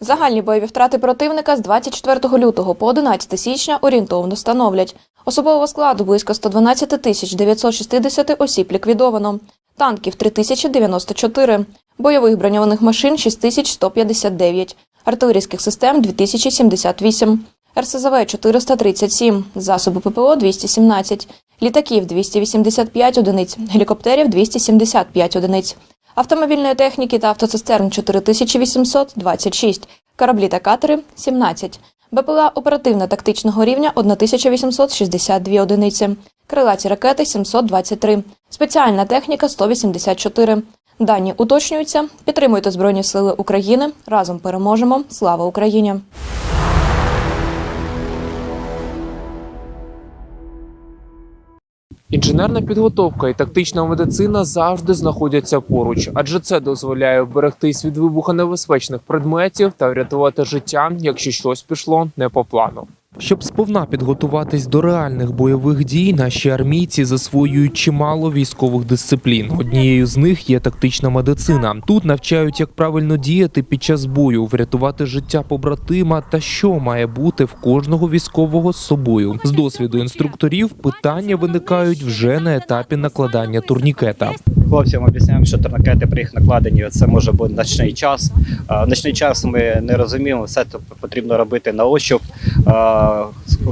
Загальні бойові втрати противника з 24 лютого по 11 січня орієнтовно становлять. Особового складу близько 112 тисяч 960 осіб ліквідовано, танків 3094, бойових броньованих машин 6159, артилерійських систем 2078, РСЗВ 437, засоби ППО 217, літаків 285 одиниць, гелікоптерів 275 одиниць, автомобільної техніки та автоцистерн 4826, кораблі та катери 17, БПЛА оперативно-тактичного рівня 1862 одиниці, крилаті ракети 723, спеціальна техніка 184. Дані уточнюються. Підтримуйте Збройні Сили України. Разом переможемо. Слава Україні! Інженерна підготовка і тактична медицина завжди знаходяться поруч, адже це дозволяє вберегтись від вибухонебезпечних предметів та врятувати життя, якщо щось пішло не по плану. Щоб сповна підготуватись до реальних бойових дій, наші армійці засвоюють чимало військових дисциплін. Однією з них є тактична медицина. Тут навчають, як правильно діяти під час бою, врятувати життя побратима та що має бути в кожного військового з собою. З досвіду інструкторів питання виникають вже на етапі накладання турнікета. Хлопцям об'ясняємо, що турникети при їх накладенні це може бути ночний час. В ночний час ми не розуміємо, все це потрібно робити на ощуп.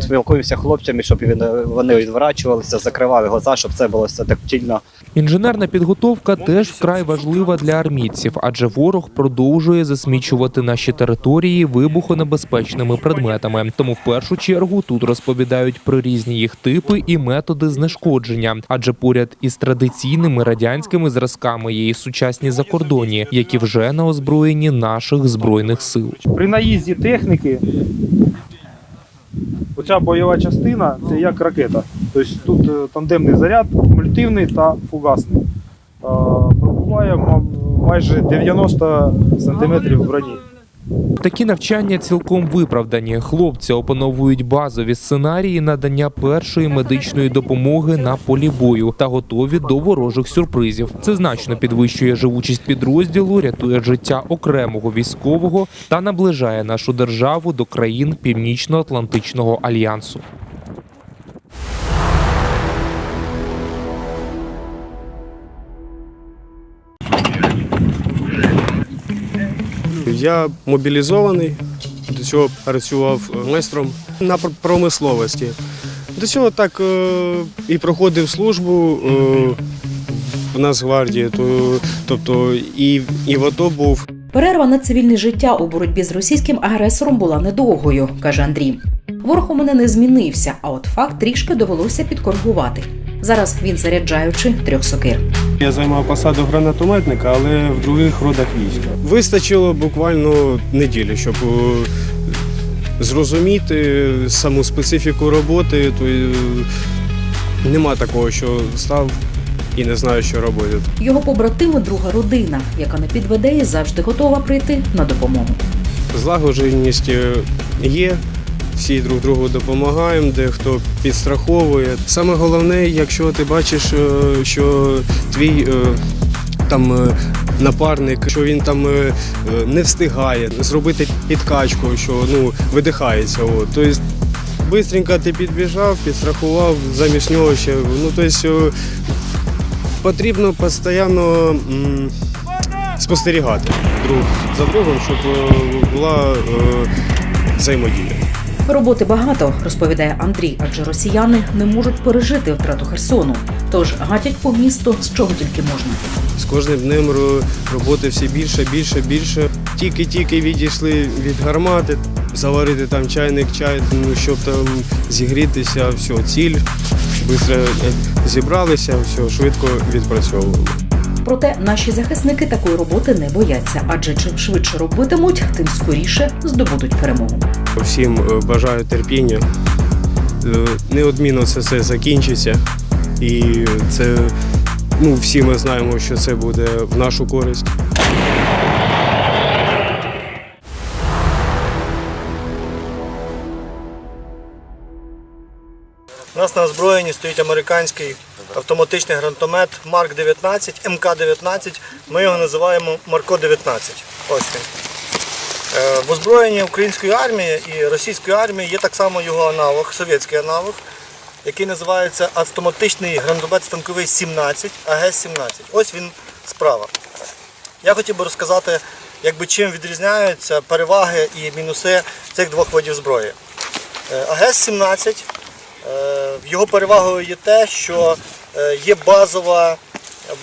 Спілкуємося хлопцями, щоб вони відворачувалися, закривали глаза, щоб це було все тактильно. Інженерна підготовка теж вкрай важлива для армійців, адже ворог продовжує засмічувати наші території вибухонебезпечними предметами. Тому в першу чергу тут розповідають про різні їх типи і методи знешкодження, адже поряд із традиційними радянськими зразками є і сучасні закордонні, які вже на озброєнні наших збройних сил. При наїзді техніки оця бойова частина це як ракета. Тобто тут е, тандемний заряд, кумулятивний та фугасний. Пробуває майже 90 см броні. Такі навчання цілком виправдані. Хлопці опановують базові сценарії надання першої медичної допомоги на полі бою та готові до ворожих сюрпризів. Це значно підвищує живучість підрозділу, рятує життя окремого військового та наближає нашу державу до країн Північно-Атлантичного альянсу. Я мобілізований, до цього працював майстром на промисловості. До цього так е, і проходив службу е, в Нацгвардії, тобто і, і в АТО був. Перерва на цивільне життя у боротьбі з російським агресором була недовгою, каже Андрій. Ворог у мене не змінився, а от факт трішки довелося підкоригувати. Зараз він заряджаючи трьох сокир. Я займав посаду гранатометника, але в других родах війська. Вистачило буквально неділі, щоб е, зрозуміти саму специфіку роботи. То е, нема такого, що став і не знаю, що робити. Його побратими друга родина, яка не підведе і завжди готова прийти на допомогу. Злагодженість е, є. Всі друг другу допомагаємо, дехто підстраховує. Саме головне, якщо ти бачиш, е, що твій е, там е, напарник, що він там не встигає зробити підкачку, що ну видихається. От. Тобто, швидко ти підбіжав, підстрахував, замість нього ще. Ну, тобто, потрібно постійно спостерігати друг за другом, щоб була взаємодія. Роботи багато, розповідає Андрій, адже росіяни не можуть пережити втрату Херсону. Тож гатять по місту з чого тільки можна. З кожним днем роботи все більше, більше, більше. Тільки-тільки відійшли від гармати, заварити там чайник, чай, ну, щоб там зігрітися, все, ціль. Швидко зібралися, все, швидко відпрацьовуємо. Проте наші захисники такої роботи не бояться, адже чим швидше робитимуть, тим скоріше здобудуть перемогу. Всім е, бажаю терпіння. Е, Неодмінно це все закінчиться. І це ну, всі ми знаємо, що це буде в нашу користь. У нас на озброєнні стоїть американський автоматичний гранатомет Марк 19, МК 19. Ми його називаємо Марко 19. Ось він. Е, В озброєнні української армії і російської армії є так само його аналог, совєтський аналог, який називається автоматичний гранатомет станковий 17, АГС-17. Ось він справа. Я хотів би розказати, якби чим відрізняються переваги і мінуси цих двох видів зброї. Е, АГС-17, е, його перевагою є те, що е, є базова,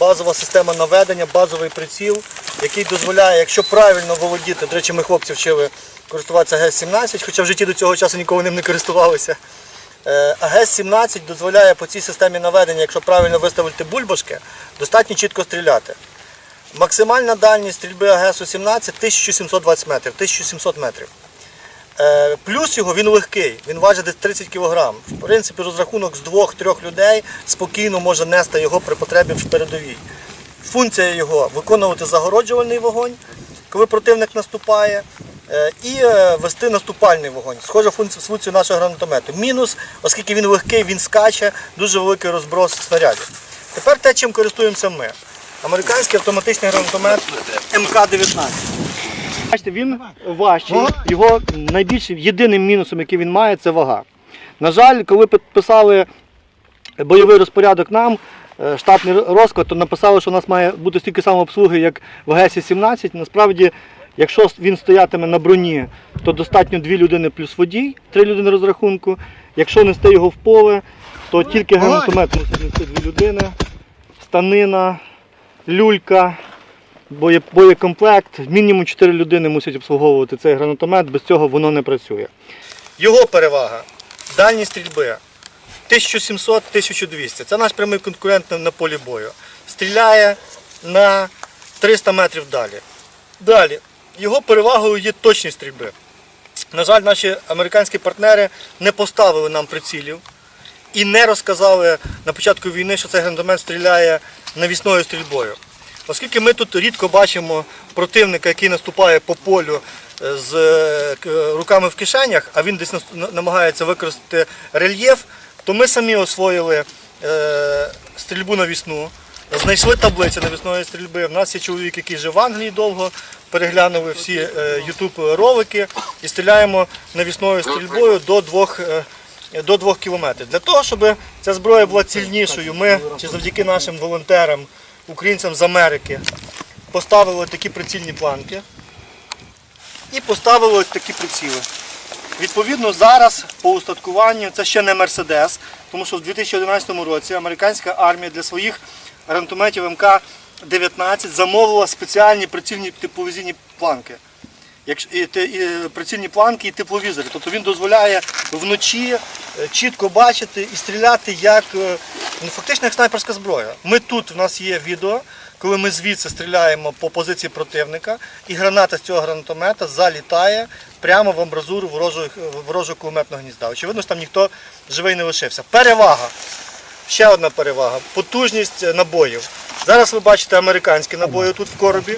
базова система наведення, базовий приціл, який дозволяє, якщо правильно володіти, до речі, ми хлопці вчили користуватися АГС-17, хоча в житті до цього часу ніколи ним не користувалися. Е, АГС-17 дозволяє по цій системі наведення, якщо правильно виставити бульбашки, достатньо чітко стріляти. Максимальна дальність стрільби АГС-17 1720 метрів, 1700 метрів. Е, Плюс його він легкий, він важить десь 30 кг. В принципі, розрахунок з двох-трьох людей спокійно може нести його при потребі в передовій. Функція його виконувати загороджувальний вогонь, коли противник наступає, е, і е, вести наступальний вогонь. Схожа функція нашого гранатомету. Мінус, оскільки він легкий, він скаче, дуже великий розброс снарядів. Тепер те, чим користуємося ми. Американський автоматичний гранатомет МК-19. Бачите, він важчий. Його найбільшим єдиним мінусом, який він має, це вага. На жаль, коли підписали бойовий розпорядок нам, е, штатний розклад, то написали, що у нас має бути стільки самообслуги, як в ГЕСі-17. Насправді, якщо він стоятиме на броні, то достатньо дві людини плюс водій, три людини розрахунку. Якщо нести його в поле, то тільки гранатомет мусить нести дві людини, станина, люлька, боєкомплект. Мінімум 4 людини мусять обслуговувати цей гранатомет, без цього воно не працює. Його перевага дальність стрільби 1700-1200. Це наш прямий конкурент на- полі бою. Стріляє на 300 метрів далі. Далі. Його перевагою є точність стрільби. На жаль, наші американські партнери не поставили нам прицілів і не розказали на початку війни, що цей гранатомет стріляє навісною стрільбою. Оскільки ми тут рідко бачимо противника, який наступає по полю е, з е, руками в кишенях, а він десь намагається використати рельєф, то ми самі освоїли е, стрільбу навісну, знайшли таблицю навісної стрільби. У нас є чоловік, який жив в Англії довго, переглянули всі е, YouTube ролики і стріляємо навісною стрільбою до двох. до 2 кілометрів. Для того, щоб ця зброя була цільнішою, ми чи завдяки нашим волонтерам, українцям з Америки, поставили такі прицільні планки і поставили такі приціли. Відповідно, зараз по устаткуванню це ще не Мерседес, тому що в 2011 році американська армія для своїх гранатометів МК-19 замовила спеціальні прицільні тепловізійні планки. Прицільні планки і тепловізори. Тобто він дозволяє вночі е, чітко бачити і стріляти як е, ну, фактично як снайперська зброя. Ми тут, в нас є відео, коли ми звідси стріляємо по позиції противника, і граната з цього гранатомета залітає прямо в амбразуру ворожого, ворожого кулеметного гнізда. Очевидно, що там ніхто живий не лишився. Перевага. Ще одна перевага потужність е, набоїв. Зараз ви бачите американські набої тут в коробі.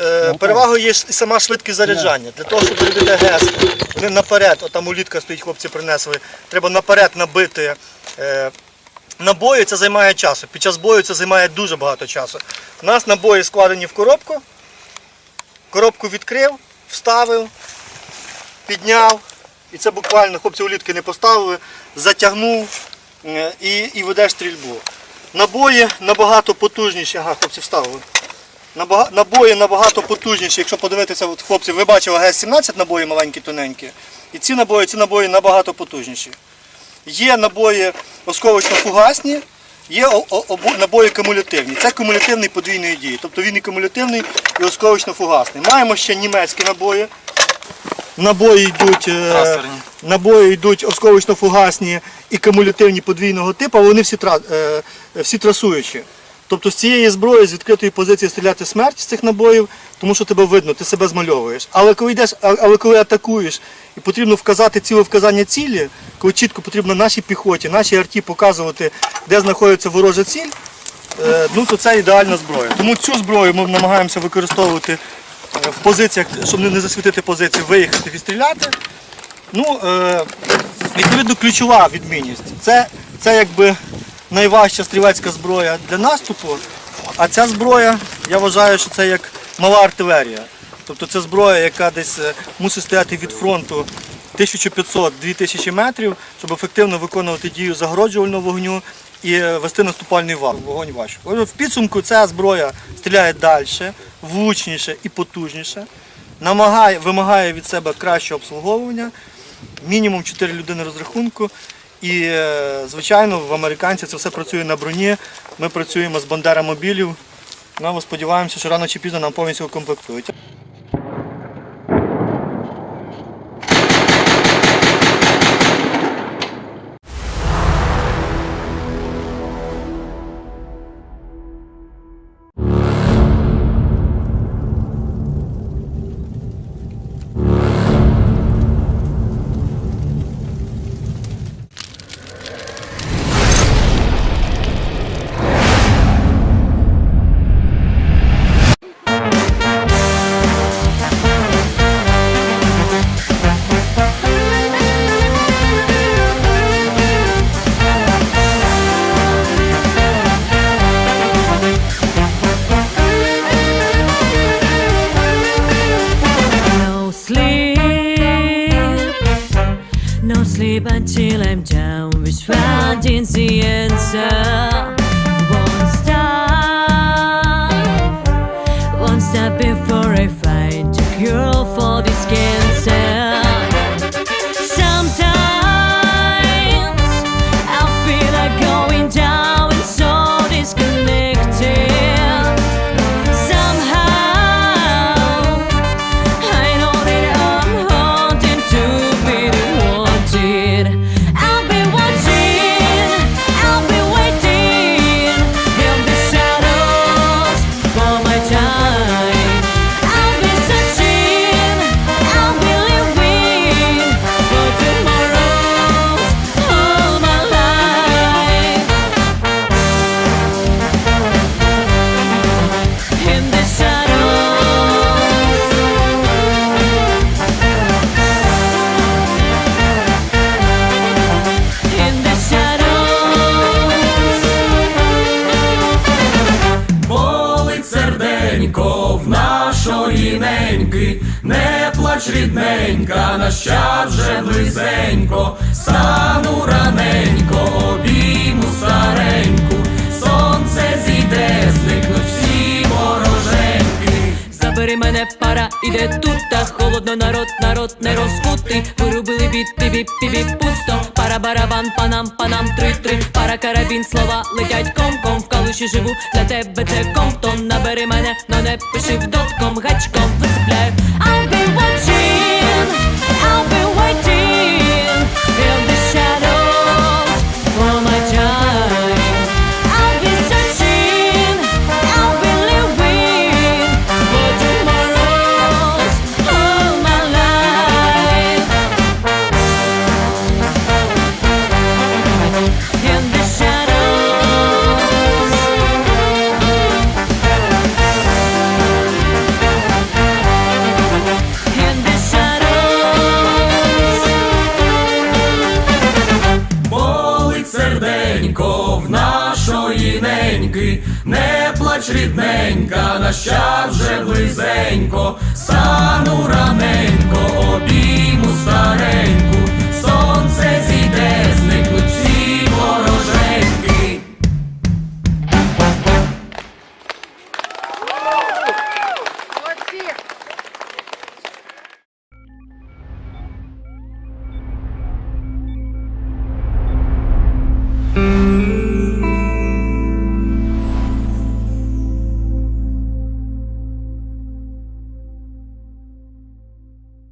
Е, Перевагою є і сама швидкість заряджання. Для того, щоб зарядити ГЕС, вони наперед, от там улітка стоїть, хлопці принесли, треба наперед набити е, набої, це займає часу. Під час бою це займає дуже багато часу. У нас набої складені в коробку, коробку відкрив, вставив, підняв. І це буквально хлопці улітки не поставили, затягнув е, і, і ведеш стрільбу. Набої набагато потужніші. Ага, хлопці вставили. Набої набагато потужніші. Якщо подивитися, от хлопці, ви бачили ГС-17 набої маленькі, тоненькі. І ці набої, ці набої набагато потужніші. Є набої осколочно-фугасні, є набої кумулятивні. Це кумулятивний подвійної дії. Тобто він і кумулятивний, і осколочно-фугасний. Маємо ще німецькі набої. Набої йдуть, е, набої йдуть осколочно-фугасні і кумулятивні подвійного типу, але вони всі, тра, е, всі трасуючі. Тобто з цієї зброї з відкритої позиції стріляти смерть з цих набоїв, тому що тебе видно, ти себе змальовуєш. Але коли йдеш, але коли атакуєш і потрібно вказати ціле вказання цілі, коли чітко потрібно нашій піхоті, нашій арті показувати, де знаходиться ворожа ціль, е, ну то це ідеальна зброя. Тому цю зброю ми намагаємося використовувати е, в позиціях, щоб не засвітити позиції, виїхати відстріляти. Ну, е, відповідно, ключова відмінність. Це, це якби найважча стрілецька зброя для наступу, а ця зброя, я вважаю, що це як мала артилерія. Тобто це зброя, яка десь е, мусить стояти від фронту 1500-2000 метрів, щоб ефективно виконувати дію загороджувального вогню і е, вести наступальний вал. Вогонь важко. В підсумку ця зброя стріляє далі, влучніше і потужніше, намагає, вимагає від себе кращого обслуговування, мінімум 4 людини розрахунку. І, е, звичайно, в американців це все працює на броні. Ми працюємо з Бандера мобілів. Ну, ми сподіваємося, що рано чи пізно нам повністю укомплектують. Down with finding the answer. Неньки, не плач рідненька, на час вже близенько, стану раненько, обійму стареньку, пара, іде тут, та холодно, народ, народ не розкутий. Вирубили біти, біп, біп, пусто. Пара барабан, панам, панам, три, три. Пара карабін, слова летять комком. В калуші живу, для тебе це комптон. Набери мене, но не пиши дотком, гачком висипляю. Плач рідненька, наща вже близенько, стану раненько,